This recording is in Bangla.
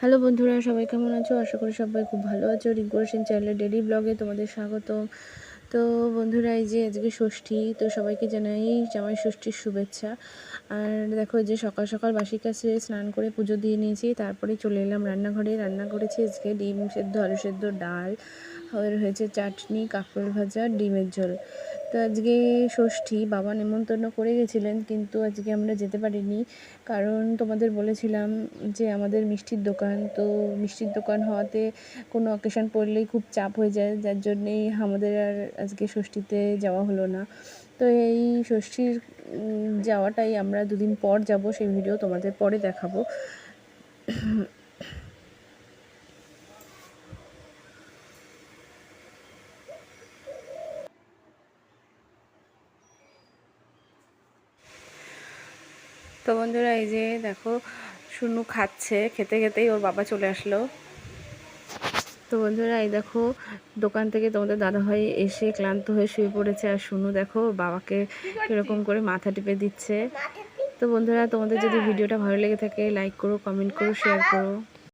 হ্যালো বন্ধুরা, সবাই কেমন আছো? আশা করি সবাই খুব ভালো আছো। রিঙ্কু সেন চ্যানেলের ডেলি ব্লগে তোমাদের স্বাগত। তো বন্ধুরা, এই যে আজকে ষষ্ঠী, তো সবাইকে জানাই জামাই ষষ্ঠীর শুভেচ্ছা। আর দেখো যে সকাল সকাল বাসি কাছে স্নান করে পুজো দিয়ে নিয়েছি, তারপরে চলে এলাম রান্নাঘরে। রান্না করেছি আজকে ডিম সেদ্ধ, আলু সেদ্ধ, ডাল আর হয়েছে চাটনি, কাঁকরোল ভাজা, ডিমের ঝোল। তো আজকে ষষ্ঠী, বাবা নেমন্তন্ন করে গেছিলেন, কিন্তু আজকে আমরা যেতে পারিনি। কারণ তোমাদের বলেছিলাম যে আমাদের মিষ্টির দোকান, তো মিষ্টির দোকান হওয়াতে কোনো অকেশন পড়লেই খুব চাপ হয়ে যায়, যার জন্যেই আমাদের আর আজকে ষষ্ঠীতে যাওয়া হলো না। তো এই ষষ্ঠীর যাওয়াটাই আমরা দুদিন পর যাব, সেই ভিডিও তোমাদের পরে দেখাবো। তো বন্ধুরা এই যে দেখো শুনু খাচ্ছে, খেতে খেতেই ওর বাবা চলে আসলো। তো বন্ধুরা এই দেখো, দোকান থেকে তোমাদের দাদাভাই এসে ক্লান্ত হয়ে শুয়ে পড়েছে। আর শুনু দেখো, বাবাকে এরকম করে মাথা টিপে দিচ্ছে। তো বন্ধুরা, তোমাদের যদি ভিডিওটা ভালো লেগে থাকে লাইক করো কমেন্ট করো শেয়ার করো।